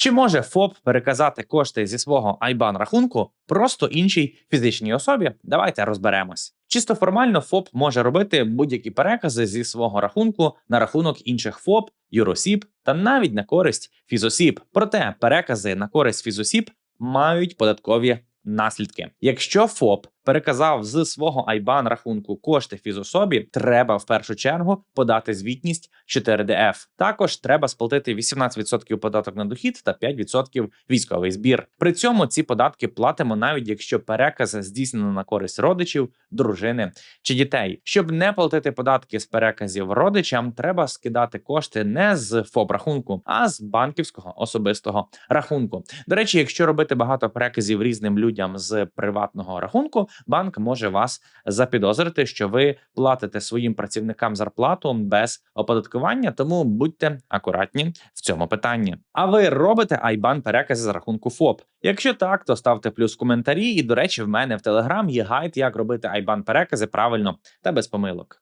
Чи може ФОП переказати кошти зі свого IBAN рахунку просто іншій фізичній особі? Давайте розберемось. Чисто формально ФОП може робити будь-які перекази зі свого рахунку на рахунок інших ФОП, юросіб та навіть на користь фізосіб. Проте перекази на користь фізосіб мають податкові наслідки. Якщо ФОП переказав з свого IBAN рахунку кошти фізособі, треба в першу чергу подати звітність 4DF. Також треба сплатити 18% податок на дохід та 5% військовий збір. При цьому ці податки платимо навіть якщо переказ здійснено на користь родичів, дружини чи дітей. Щоб не платити податки з переказів родичам, треба скидати кошти не з ФОП рахунку, а з банківського особистого рахунку. До речі, якщо робити багато переказів різним людям з приватного рахунку, банк може вас запідозрити, що ви платите своїм працівникам зарплату без оподаткування, тому будьте акуратні в цьому питанні. А ви робите айбан перекази за рахунку ФОП? Якщо так, то ставте плюс в коментарі. І до речі, в мене в Телеграм є гайд, як робити айбан перекази правильно та без помилок.